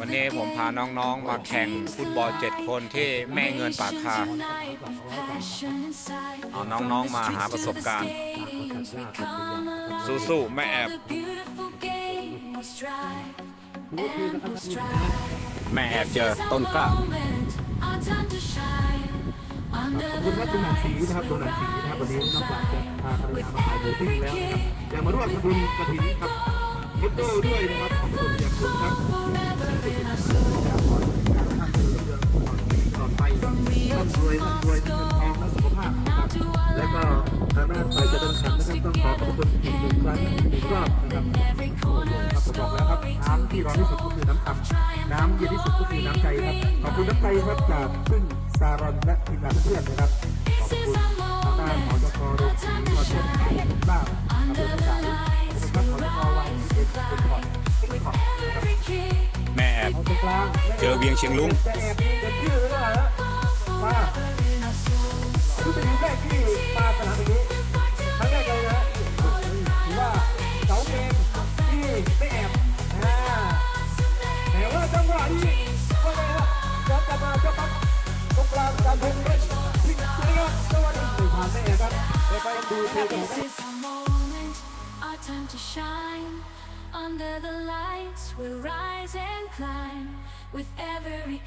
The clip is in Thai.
วันนี้ผมพาน้องๆ มาแข่งฟุตบอล 7 คนที่แม่เงินปากคาเอาน้องๆ มาหาประสบการณ์ สู้ๆ แม่แอบ แม่แอบเจอต้นกล้าขอบคุณครับคุณหนังสีนะครับคุณหนังสีนะครับวันนี้นอกจากจะพาภรรยามาขายหมูปิ้งแล้วนะครับยังมาร่วมทำบุญกระถิ่นครับ ยิปโต้ด้วยนะครับขอบคุณอย่างสูงครับต่อไปร่ำรวยร่ำรวยเงินทองและสุขภาพนะครับและก็ทางด้านฝ่ายจัดการแข่งขันนะครับต้องขอขอบคุณอีกหนึ่งครั้งอีกรอบนะครับครับผมบอกแล้วครับน้ำที่ร้อนที่สุดก็คือน้ำตำน้ำเย็นที่สุดก็คือน้ำใจครับขอบคุณน้ำใจครับจากพึ่งซารอนและทีมงานเพื่อนนะครับขอบคุณ แม่แอบเจอเวียงเชียงรุ้งจะแอบเป็นชื่อหรือเปล่าฮะมารู้สึกแรกที่มาสนามนี้ครั้งแรกเลยนะถือว่าเสาเกมที่ไม่แอบอ่าแต่ว่าจังหวะนี้ว่าไงครับย้อนกลับมาเจ้าปั๊บตรงกลางการเพงเล่นพลิกสวยงามจังหวะนี้ไม่ผ่านไม่แอบครับไปไปดูเทป time to shine. Under the lights, we'll rise and climb with every